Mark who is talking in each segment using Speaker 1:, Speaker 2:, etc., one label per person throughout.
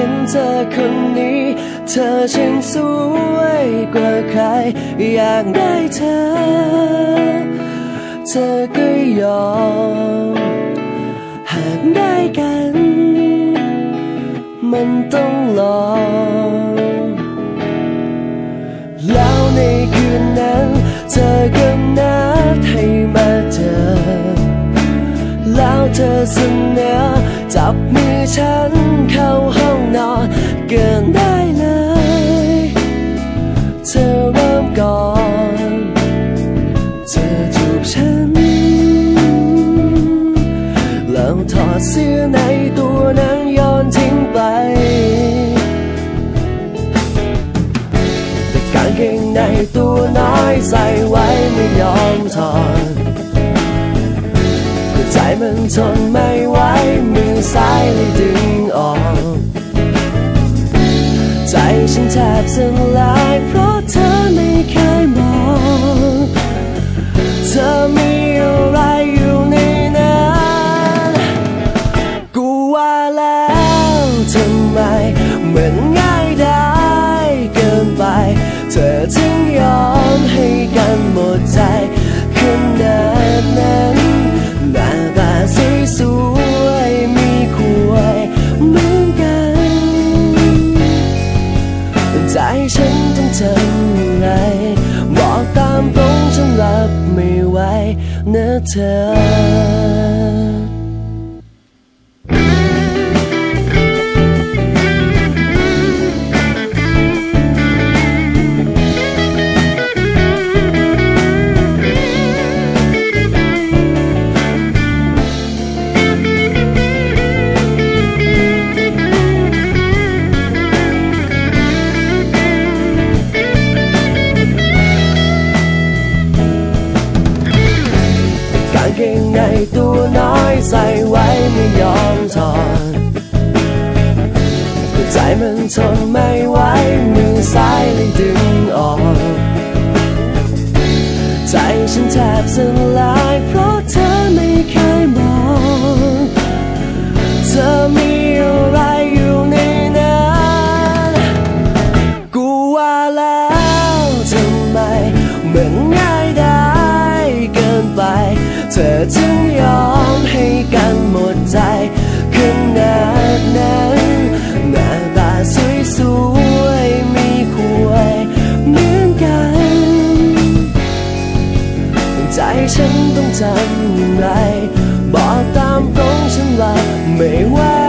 Speaker 1: ห็นเธอคนนี้ เธอช่างสวยกว่าใคร อยากได้เธอ เธอก็ยอม หากได้กัน มันต้องลองแล้วในคืนนั้น เธอก็นัดให้มาเจอ แล้วเธอเสนอจับมือฉัน ดเสื้อในตัวนั้นโยนทิ้งไป แต่กางเกงในตัวน้อยใส่ไว้ไม่ยอมถอดใจมันทนไม่ไหวมือซ้ายเลยดึงออก ใจฉันแทบสลายเพราะ นะเธอ งในตัวน้อยใส่ไว้ไม่ยอมถอดหัวใจมันทนไม่ไหวมือซ้ายเลยดึงออก ใจฉันแทบสลายเพราะเธอ เธอจึงยอมให้กันหมดใจขนาดนั้นหน้าตาสวยสวยมีคุยเหมือนกัน ใจฉันต้องทำอย่างไร บอกตามตรงฉันว่าไม่ไหวว่า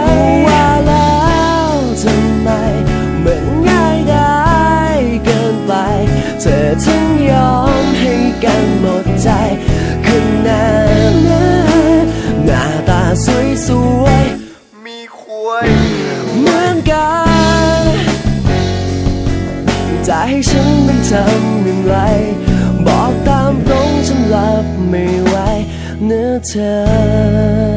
Speaker 1: กัน จะให้ฉันต้องทำอย่างไร บอกตามตรงฉันรับไม่ไหวเนื้อเธอ